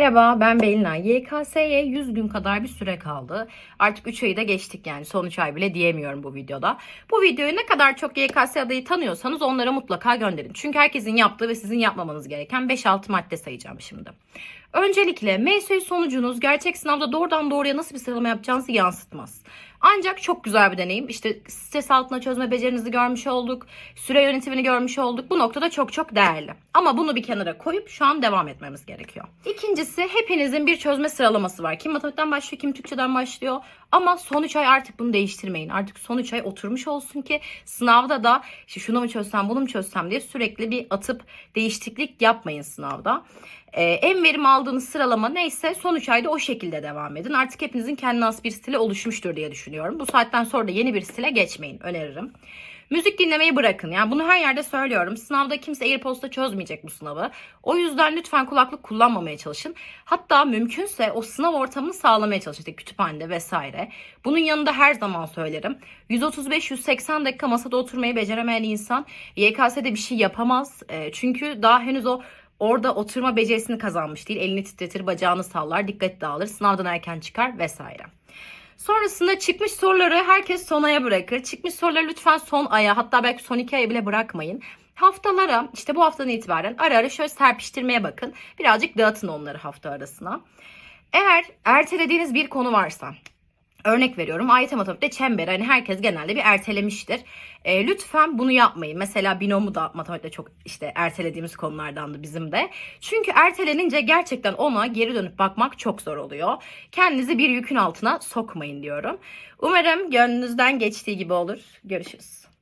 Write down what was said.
Merhaba ben Belinay. YKS'ye 100 gün kadar bir süre kaldı. Artık 3 ayı da geçtik yani son 3 ay bile diyemiyorum bu videoda. Bu videoyu ne kadar çok YKS adayı tanıyorsanız onlara mutlaka gönderin. Çünkü herkesin yaptığı ve sizin yapmamanız gereken 5-6 madde sayacağım şimdi. Öncelikle MSÜ sonucunuz gerçek sınavda doğrudan doğruya nasıl bir sıralama yapacağınızı yansıtmaz. Ancak çok güzel bir deneyim. İşte stres altına çözme becerinizi görmüş olduk. Süre yönetimini görmüş olduk. Bu noktada çok çok değerli. Ama bunu bir kenara koyup şu an devam etmemiz gerekiyor. İkincisi hepinizin bir çözme sıralaması var. Kim matematikten başlıyor, kim Türkçeden başlıyor. Ama son 3 ay artık bunu değiştirmeyin. Artık son 3 ay oturmuş olsun ki sınavda da işte şunu mu çözsem, bunu mu çözsem diye sürekli bir atıp değişiklik yapmayın sınavda. Ee, en verim aldığınız sıralama neyse son 3 ayda o şekilde devam edin. Artık hepinizin kendine has bir stili oluşmuştur diye düşünüyorum. Bu saatten sonra da yeni bir stile geçmeyin öneririm. Müzik dinlemeyi bırakın. Yani bunu her yerde söylüyorum. Sınavda kimse AirPods'ta çözmeyecek bu sınavı. O yüzden lütfen kulaklık kullanmamaya çalışın. Hatta mümkünse o sınav ortamını sağlamaya çalışın. İşte kütüphanede vesaire. Bunun yanında her zaman söylerim. 135-180 dakika masada oturmayı beceremeyen insan YKS'de bir şey yapamaz. E, çünkü daha henüz o orada oturma becerisini kazanmış değil. Elini titretir, bacağını sallar, dikkat dağılır, sınavdan erken çıkar vesaire. Sonrasında çıkmış soruları herkes son aya bırakır. Çıkmış soruları lütfen son aya hatta belki son iki aya bile bırakmayın. Haftalara işte bu haftadan itibaren ara ara şöyle serpiştirmeye bakın. Birazcık dağıtın onları hafta arasına. Eğer ertelediğiniz bir konu varsa Örnek veriyorum AYT matematikte çember hani herkes genelde bir ertelemiştir. E, lütfen bunu yapmayın. Mesela binomu da matematikte çok işte ertelediğimiz konulardandı bizim de. Çünkü ertelenince gerçekten ona geri dönüp bakmak çok zor oluyor. Kendinizi bir yükün altına sokmayın diyorum. Umarım gönlünüzden geçtiği gibi olur. Görüşürüz.